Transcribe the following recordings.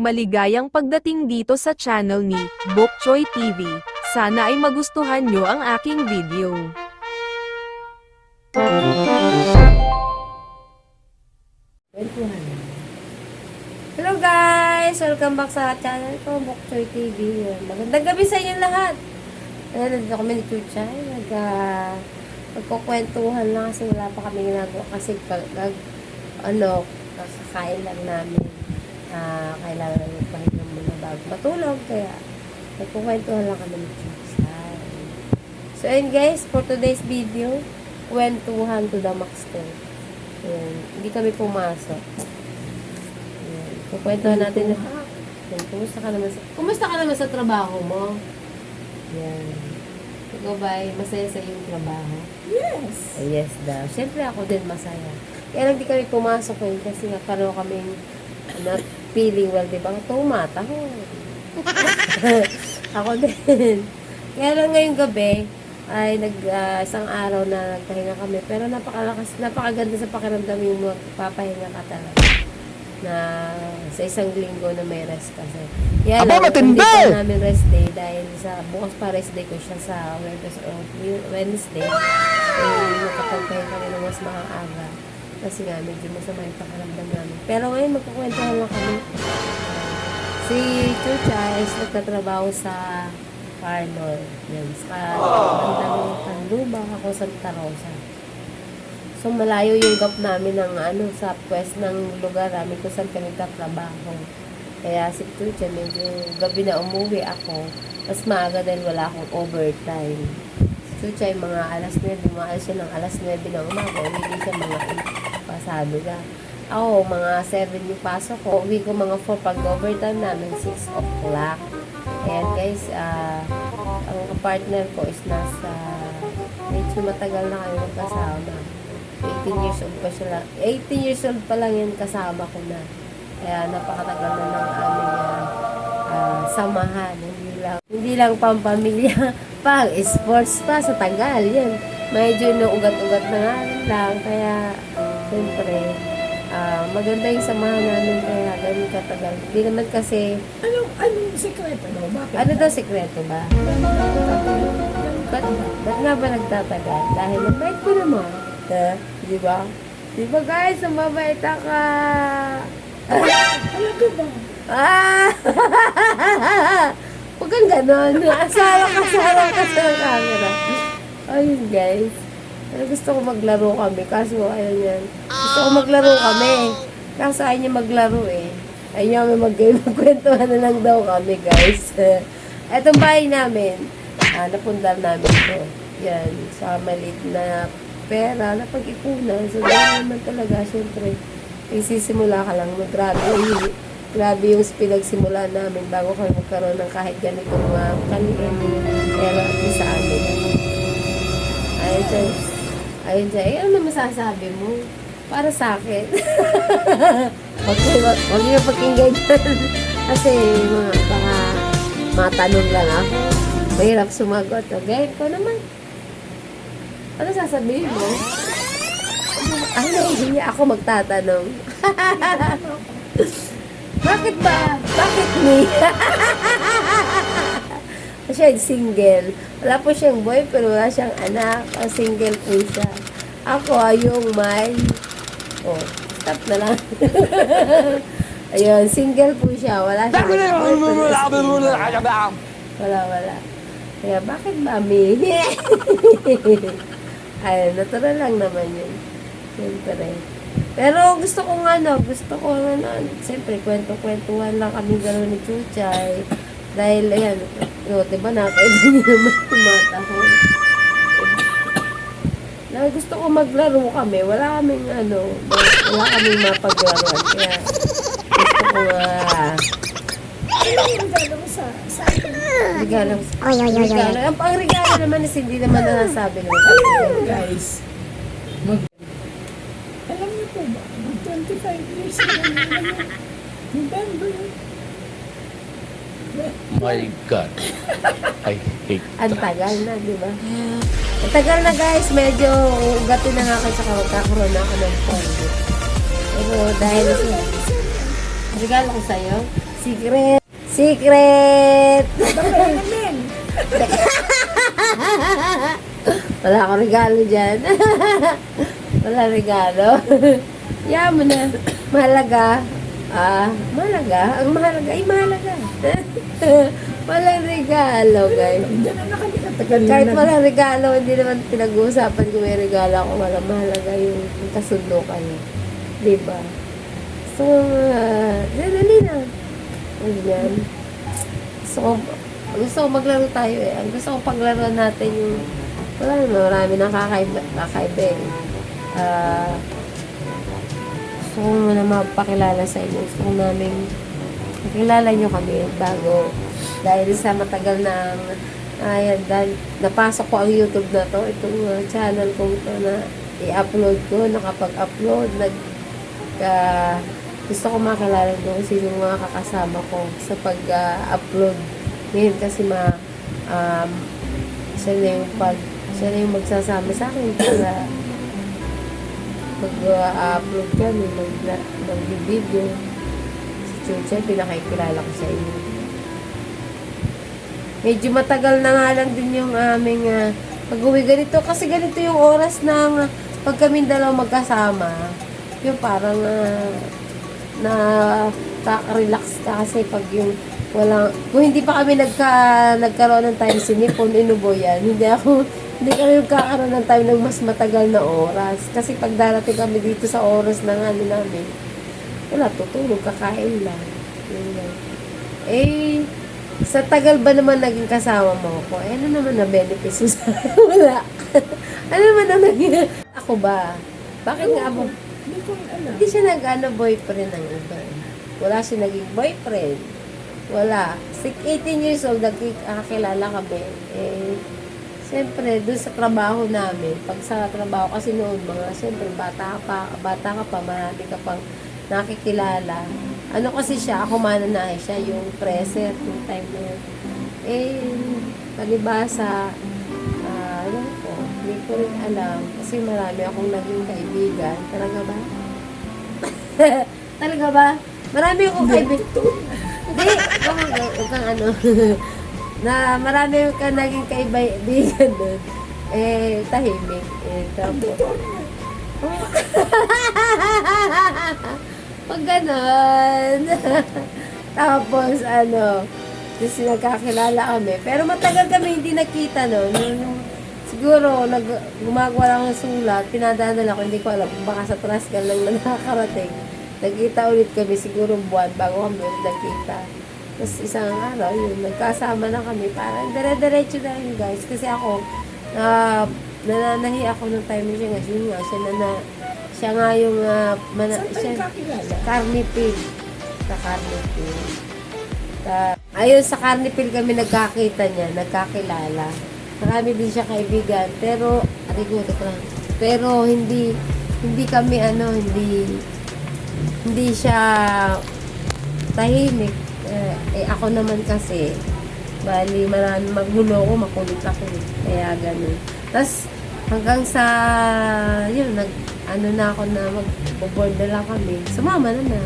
Maligayang pagdating dito sa channel ni Bok Choy TV. Sana ay magustuhan nyo ang aking video. Hello guys! Welcome back sa channel ko, Bokchoy TV. Yan. Magandang gabi sa inyo lahat. Ayan, nandito kami ni Chuchay. Nag, uh, magkukwentuhan lang kasi wala pa kami ginagawa. Kasi pag, nag, ano, kakakain lang namin. Ah, kailangan namin pahinga muna bago matulog. Kaya, magkukwentuhan lang kami ni Chuchay. So, ayun guys, for today's video, kwentuhan to the max to. Ayan, hindi kami pumasok. Ayan. Kukwentuhan natin. Ayan, kumusta ka naman sa, kumusta ka naman sa trabaho mo? Yan. Ikaw ba ay masaya sa iyong trabaho? Yes. Eh, yes daw. Siyempre ako din masaya. Kaya lang di kami pumasok eh, kasi nga pareho kaming not feeling well, di ba? Tumata ko. ako din. Kaya lang ngayong gabi, ay nag ah, isang araw na nagpahinga kami. Pero napakalakas, napakaganda sa pakiramdam yung magpapahinga ka talaga. Na sa isang linggo na may rest kasi. Yan Aba, lang, matindi! hindi namin rest day dahil sa bukas pa rest day ko siya sa Wednesday. Wednesday eh, nakapagpahinga kami ng mas makaaga. Kasi nga, medyo masama yung pakiramdam namin. Pero ngayon, magkukwentuhan lang kami. Si Chucha is nagtatrabaho sa Carnol. Yan, sa bandang Tanlubang, ako Santa Rosa. So, malayo yung gap namin ng ano, sa pwes ng lugar namin kung saan kami tatrabaho. Kaya si Chucha, medyo gabi na umuwi ako. Mas maaga dahil wala akong overtime. Chucha, mga alas 9, umaalis siya ng alas 9 ng umaga. Hindi siya mga 8 pasabi na. Ako, mga 7 yung pasok ko. Uwi ko mga 4 pag overtime namin, 6 o'clock. Ayan guys, ah, ang partner ko is nasa, medyo matagal na kayo magkasama. 18 years old pa siya lang. 18 years old pa lang yan kasama ko na. Kaya napakatagal na ng aming ah, samahan. Hindi lang, hindi lang pampamilya, pang sports pa sa tagal. Yan. Medyo inuugat-ugat na lang. Kaya, siyempre, ah, maganda yung samahan namin kaya ganun katagal. Hindi naman kasi, Anong, anong sekreto mo? Bakit? ano daw sekreto ba? Ba't, ba't nga ba nagtatagal? Dahil mabait ko naman. Ha? Di ba? Di ba guys, mabait ka? Talaga ba? Ah! Huwag kang ganon. Asara ka, asara ka sa camera. Ayun guys. Pero gusto ko maglaro kami. Kaso ayun yan. Gusto ko maglaro kami. Kaso ayaw niya maglaro eh. Ayaw niya mag-game. Magkwentuhan na lang daw kami guys. Etong bahay namin. Ah, napundar namin to. Yan. Sa maliit na pera na pag-ipunan. So, gano'n naman talaga. Siyempre, isisimula ka lang. Grabe, grabe yung pinagsimula namin bago kami magkaroon ng kahit ganitong uh, kaliin. Pero sa amin. Ayun dyan. Ayun dyan. Eh, ano masasabi mo? Para sa akin. Huwag huwag niyo pakinggan dyan. Kasi mga baka matanong lang ako. Mahirap sumagot. Okay, ikaw naman. Ano sasabihin mo? Ay, nahihiya ako magtatanong. Bakit ba? Bakit me? siya single. Wala po siyang boyfriend, wala siyang anak. Ang single po siya. Ako ay yung may... Oh, stop na lang. Ayun, single po siya. Wala siyang boyfriend. Wala, wala. Kaya bakit ba me? Ayun, natural lang naman yun. Siyempre. Pero gusto ko nga, no, gusto ko nga, no, siyempre, kwento-kwentuhan lang kami gano'n ni Chuchay. Dahil, ayan, no, diba, nakakaida niyo naman tumatahon. Na gusto ko maglaro kami. Wala kaming, ano, wala kaming mapaglaruan. Kaya, gusto ko nga, Ano yung regalo mo sa, sa akin? regalo. Regalo. Ang pang regalo naman is hindi naman nasasabi naman. Guys, mag... Alam niyo po ba, mag 25 years na lang naman. November. My God. I hate Ang tagal na, di ba? Ang tagal na guys, medyo ugatin na nga kayo sa magkakaroon ako ng pondo. Pero dahil sa regalo ko sa'yo, Secret! Secret! Wala akong regalo dyan. Wala regalo. Mo na. Mahalaga. Ah, mahalaga. Ang mahalaga ay mahalaga. Regalo, guys. Na Kahit na. walang regalo, hindi naman pinag-uusapan kung may regalo ako. Walang mahalaga yung, kasundo kayo. Diba? So, uh, dali na. Gusto ko, gusto ko maglaro tayo eh. Ang gusto ko paglaro natin yung, wala naman, marami nang kakaiba, kakaiba eh. Ah, gusto ko muna mapakilala sa inyo. Gusto ko namin makilala nyo kami bago dahil sa matagal na ayan, dahil napasok ko ang YouTube na to, itong uh, channel ko ito na i-upload ko, nakapag-upload, nag, ah, gusto ko makilala ko sino mga kakasama ko sa pag-upload. Ngayon kasi ma, um, siya na yung pag, siya na yung magsasama sa akin para mag-upload kami, mag, mag-video. Si Chucha, pinakikilala ko sa inyo. Medyo matagal na nga lang din yung aming ah, pag-uwi ganito. Kasi ganito yung oras ng pag kami dalawa magkasama. Yung parang ah, na relax ka kasi pag yung walang, kung hindi pa kami nagka, nagkaroon ng time sinipon, inubo yan. Hindi ako, hindi kami magkakaroon ng time ng mas matagal na oras. Kasi pag darating kami dito sa oras ng ano namin, wala, tutulog, kakain lang. Lang. Eh, sa tagal ba naman naging kasama mo ko? Eh, ano naman na benefits mo sa Wala. ano naman na naging... Ako ba? Bakit nga ako? Hindi ko alam. Hindi siya nag-ano boyfriend ng iba. Wala siya naging boyfriend. Wala. Sik- 18 years old, nagkakilala kami. Eh, siyempre, dun sa trabaho namin, pag sa trabaho, kasi noon, mga, siyempre, bata ka pa, bata ka pa, marami ka pang nakikilala. Ano kasi siya, ako mananahe siya, yung preset, yung time na yun. Eh, palibasa, ah, ano ko, hindi ko rin alam, kasi marami akong naging kaibigan. Talaga ba? Talaga ba? Marami akong kaibigan. Hindi, huwag kang ano. na marami ka naging kaibigan doon. Eh, tahimik. Eh, tapos. Pag ganon. tapos, ano, kasi nagkakilala kami. Pero matagal kami hindi nakita no. Yung, siguro, nag, gumagawa lang ng sulat, pinadadala ko, hindi ko alam, baka sa Trascal lang na nakakarating. Nagkita ulit kami siguro buwan bago kami ulit nagkita. Tapos isang araw, yun, nagkasama na kami. Parang dire-diretso na yun, guys. Kasi ako, na nananahi ako ng time na siya nga. Yun nga, siya na, na siya nga yung, ah, mana, siya? Carnipil. Sa Carnipil. Sa, ayun, sa Carnipil kami nagkakita niya, nagkakilala. Marami din siya kaibigan. Pero, ariguto ko lang. Pero, hindi, hindi kami, ano, hindi, hindi siya tahimik. Eh, eh, ako naman kasi, bali, marami magulo ko, makulit ako. Kaya, ganun. Tapos, hanggang sa, yun, nag, ano na ako na mag-board na lang kami. Sumama na na.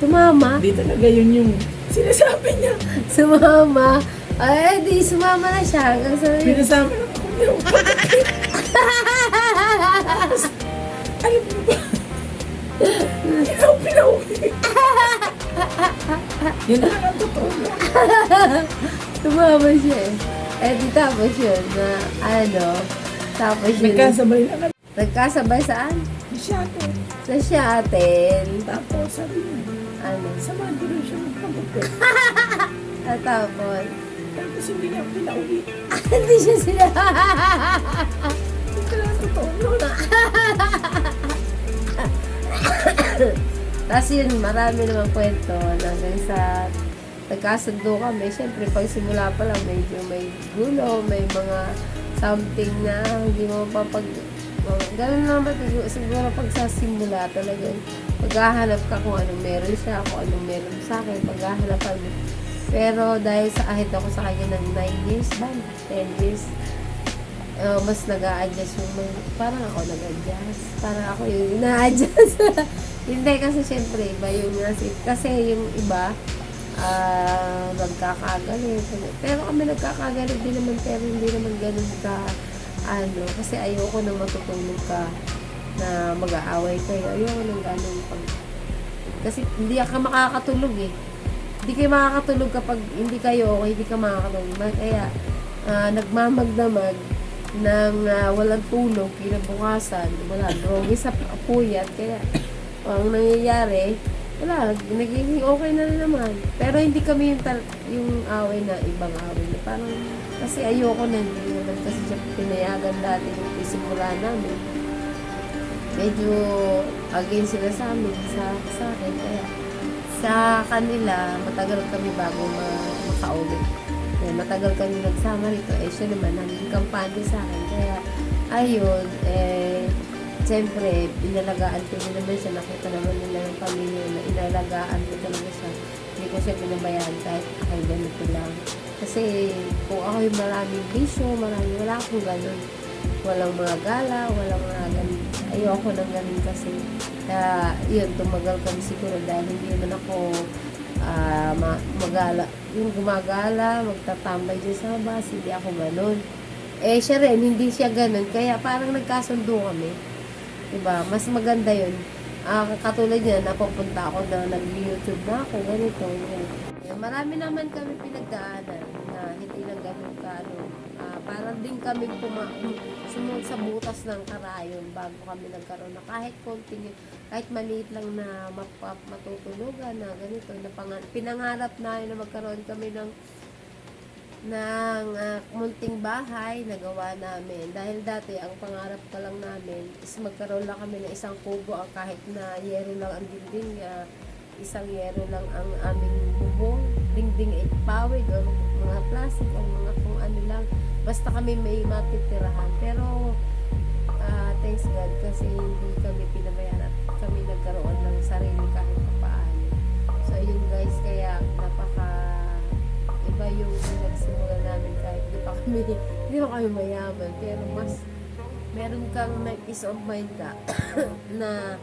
Sumama. Hindi talaga yun yung sinasabi niya. Sumama. Ay, di, sumama na siya. Hanggang sa, Pinasama na ako niya. Alam mo ba? Ako pinauwi. Yun lang ang totoo sumama siya eh. Eh, di tapos yun, na, ano, tapos yun, Nagkasabay na kami. Nagkasabay saan? Siya ako. Sa atin. Tapos sabi niya, Ano, samahan ko rin siya magpagupit. at tapos, Tapos hindi niya pinauwi. hindi siya sila. Ito lang ang totoo nun. Tapos yun, marami naman kwento na hanggang sa nagkasundo kami. Siyempre, pag simula pa lang, medyo may gulo, may mga something na hindi mo mapapag... mga- Ganun naman siguro, siguro pag sa simula talagang paghahanap ka kung anong meron siya, kung anong meron sa akin, paghahanap kami. Pero dahil sa ahit ako sa kanya ng 9 years ba? 10 years, uh, mas nag adjust yung mga, parang ako nag-adjust. Parang ako yung na-adjust. Hindi kasi syempre iba yung nasi. Kasi yung iba, ah, nagkakagalit. Pero kami nagkakagalit din naman, pero hindi naman ganun ka, ano, kasi ayoko na matutulog ka na mag-aaway kayo. Ayoko nang ganun pag, kasi hindi ka makakatulog eh. Hindi kayo makakatulog kapag hindi kayo okay, hindi ka makakatulog. Ma- Kaya, ah, nagmamagdamag ng ah, walang tulog, kinabukasan, wala, drogi sa puyat, kaya ang nangyayari, wala, nag- nagiging okay na rin naman. Pero hindi kami yung, yung away na ibang away parang, kasi ayoko na, hindi kasi pinayagan dati yung isimula namin. Medyo against sila sa amin, sa, sa akin, kaya sa kanila, matagal kami bago ma- makauwi. Kaya matagal kami nagsama rito. Eh, siya naman, naging kampanya sa akin. Kaya, ayun, eh, siyempre, inalagaan ko din naman siya. Nakita naman nila yung pamilya na inalagaan ko talaga siya. Hindi ko siya pinabayaan kahit ako ganito lang. Kasi, kung ako yung maraming bisyo, maraming, wala akong ganun. Walang mga gala, walang mga ganun. Ayoko ng ganun kasi. Kaya, yun, tumagal kami siguro dahil hindi naman ako ma- magala, yung gumagala, magtatambay dyan sa bus, hindi ako ganun. Eh, siya rin, hindi siya ganun. Kaya parang nagkasundo kami. Diba? Mas maganda yun. Ah, katulad niya, napapunta ako na nag-YouTube na ako, ganito. ganito. Marami naman kami pinagdaanan na hindi lang ganun ka, ano, parang din kami sumunod sa butas ng karayon bago kami nagkaroon na kahit konting, kahit maliit lang na mapa, matutulugan na ganito, na pang- pinangarap na na magkaroon kami ng ng ah, munting bahay na gawa namin. Dahil dati, ang pangarap ka lang namin is magkaroon lang kami ng isang kubo ah, kahit na yero lang ang dingding, ah, isang yero lang ang aming bubong, dingding ay pawid o mga plastic o mga. Basta kami may matitirahan. Pero, ah, thanks God kasi hindi kami pinabayaan at kami nagkaroon ng sarili kahit paano. So, yun guys, kaya napaka iba yung nagsimula namin kahit di pa kami, hindi pa kami mayaman. Pero mas, meron kang may peace of mind ka na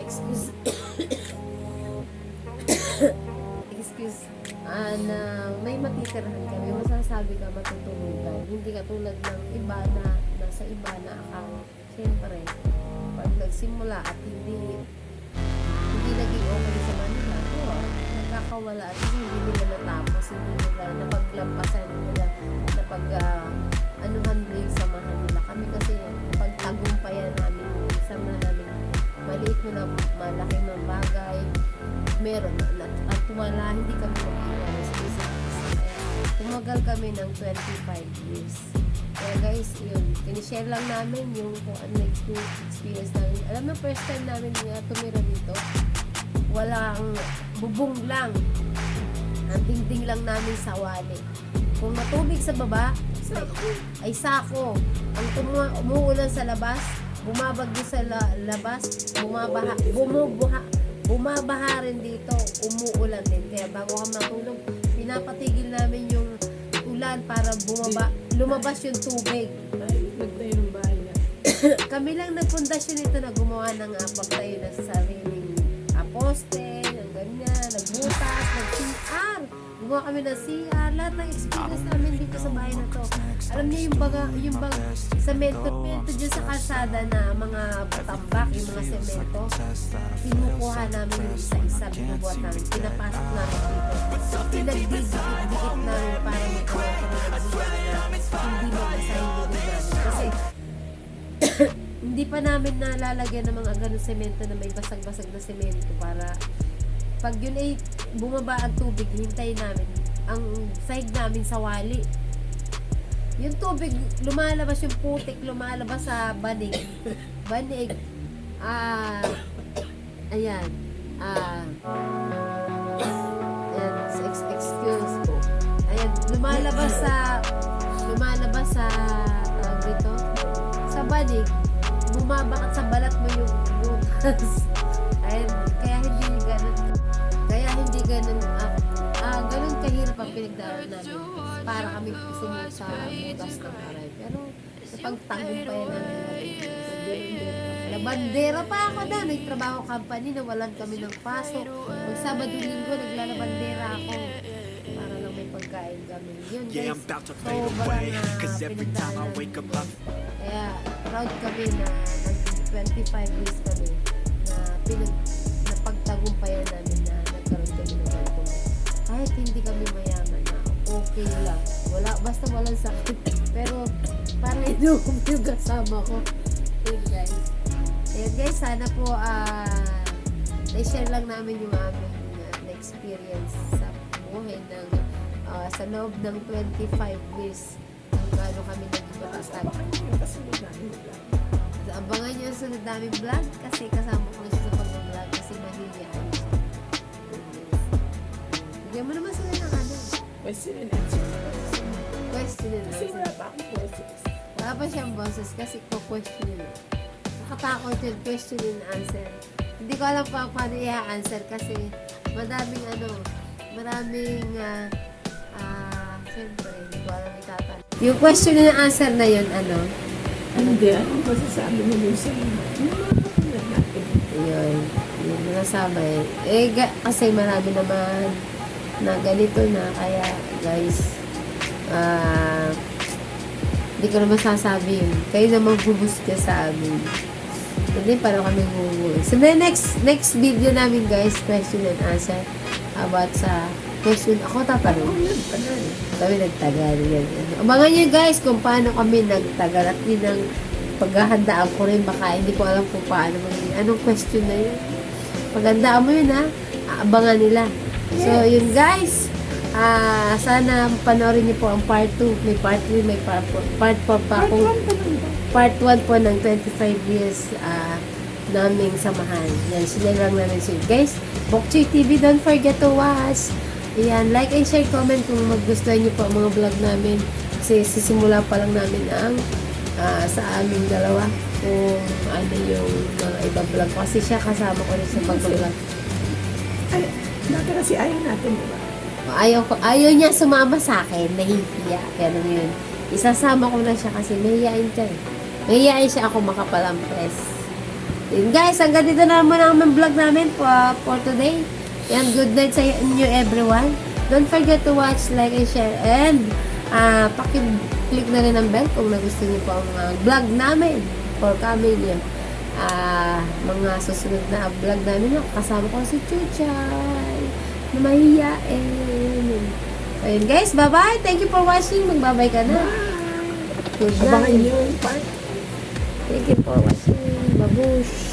excuse excuse ah, na may matitirahan kami masasabi ka matutulugan. Hindi ka tulad ng iba na nasa iba na akang siyempre pag nagsimula at hindi hindi naging okay sa kanila oh, nagkakawala at hindi nila natapos hindi nila napaglampasan nila napag uh, anuhan nila yung samahan nila. Kami kasi pagtagumpayan namin yung sama namin maliit mo na malaki ng bagay meron na wala hindi kami mag-iwan sa isa't isa. Tumagal kami ng 25 years. Kaya guys yun tinishare lang namin yung kung ano na experience namin. Alam mo first time namin nga tumira dito. Walang bubong lang. Ang dingding lang namin sa wali. Kung matubig sa baba ay sako. Ang tumu- umuulan sa labas bumabagyo sa la- labas bumabaha bumubuha bumabaha rin dito umuulan din kaya bago ka matulog pinapatigil namin yung ulan para bumaba lumabas yung tubig Tayo, nagtayo ng bahay na. kami lang nagpundasyon nito na gumawa ng uh, pagtayo ng sariling uh, poste, ng ganyan, nagbutas, nag-CR. Gumawa kami ng CR. Lahat ng experience namin dito sa bahay na to. Alam niyo yung baga, yung bang semento, semento dyan sa kalsada na mga tambak, yung mga semento. Kinukuha namin yung isa-isa, binubuhat namin, pinapasok namin dito. Pinagdidikit-dikit namin para magkaroon kami hindi namin. Kasi hindi pa namin nalalagyan ng mga ganun semento na may basag-basag na semento para pag yun ay bumaba ang tubig, hintay namin ang side namin sa wali. Yung tubig, lumalabas yung putik, lumalabas sa banig. banig. Ah, ayan. Ah, ayan, ex- excuse po. Ayan, lumalabas sa, lumalabas sa, tawag dito, sa banig, bumabakat sa balat mo yung butas. Ayun, ganun, ah, ah, ganun kahirap ang pinagdaanan namin para kami sumunod sa butas ng aray. Pero, Napagtagumpayan namin natin. Labandera pa ako na. Nagtrabaho company, nawalan kami ng pasok. Pag Sabado linggo, naglalabandera ako. Para lang may pagkain kami. Yun guys. Yeah, I'm about to fade away. Cause every time I pinagdaanan. wake up, I Kaya proud kami na nag-25 years kami na pinag napagtagumpayan namin na Kahit hindi kami mayaman na okay lang. Wala, basta walang sakit. Pero parang inukom yung kasama ko. Yun guys. Ayan guys, sana po ah i-share lang namin yung aming uh, experience sa buhay ng ah, sa loob ng 25 years kung gaano kami naging matatag. Abangan nyo sunod namin vlog kasi kasama ko na Bigyan mo naman sila ng ano, Question and answer. question and Kasi answer. wala pa akong process. Wala pa siyang boses kasi ko-question yun. Nakatakot yun, question and answer. Hindi ko alam pa paano i-answer kasi madaming ano, maraming, ah, ah, siyempre, hindi ko alam itatanong. Yung question and answer na yun, ano, Hindi, anong masasabi mo dun sa yung mga katulad natin? Yun, yun na nasama eh. Eh, ga- kasi marami naman na ganito na, kaya guys, ah, hindi ko na masasabi yun. Kayo naman bubusga sa amin. Hindi, paano kami bubusga. So, the next, next video namin guys, question and answer about sa question. Ako tatanong. Kami nagtagal. Yan. Abangan nyo guys kung paano kami nagtagal at yun ang paghahandaan ko rin. Baka hindi ko alam kung paano magiging. Anong question na yun? Paghandaan mo yun ha. Abangan nila. So yun guys. Ah, sana panoorin niyo po ang part 2. May part 3, may part 4. Part 4 pa Part akong 1 pa lang ba? part 1 po ng 25 years ah, naming samahan. Yan, sila lang namin sila. Guys, Bokchoy TV, don't forget to watch. Ayan, like and share, comment kung magustuhan niyo po ang mga vlog namin. Kasi sisimula pa lang namin ang ah, sa aming dalawa kung ano yung mga ibang vlog. Kasi siya kasama ko rin sa pag-vlog. Ay, dati kasi ayaw natin, di ba? Ayaw, ko, ayaw niya sumama sa akin, nahihiya. Pero yun, isasama ko na siya kasi mahihiyain siya eh. Mahihiyain siya ako makapalampres. Yun guys, hanggang dito na naman ang vlog namin for, for today. Yan, good night sa inyo everyone. Don't forget to watch, like, and share. And, ah paki-click na rin ang bell kung nagustuhan niyo po ang mga vlog namin for coming yun. Ah, mga susunod na vlog namin. Kasama ko si Chuchay na mahihiyain. So, yun guys, bye-bye. Thank you for watching. Magbabay ka na. Good night. Thank you for watching. Babush.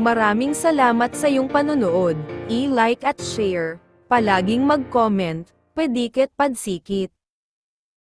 Maraming salamat sa iyong panonood. I-like at share. Palaging mag-comment. Pedikit padsikit.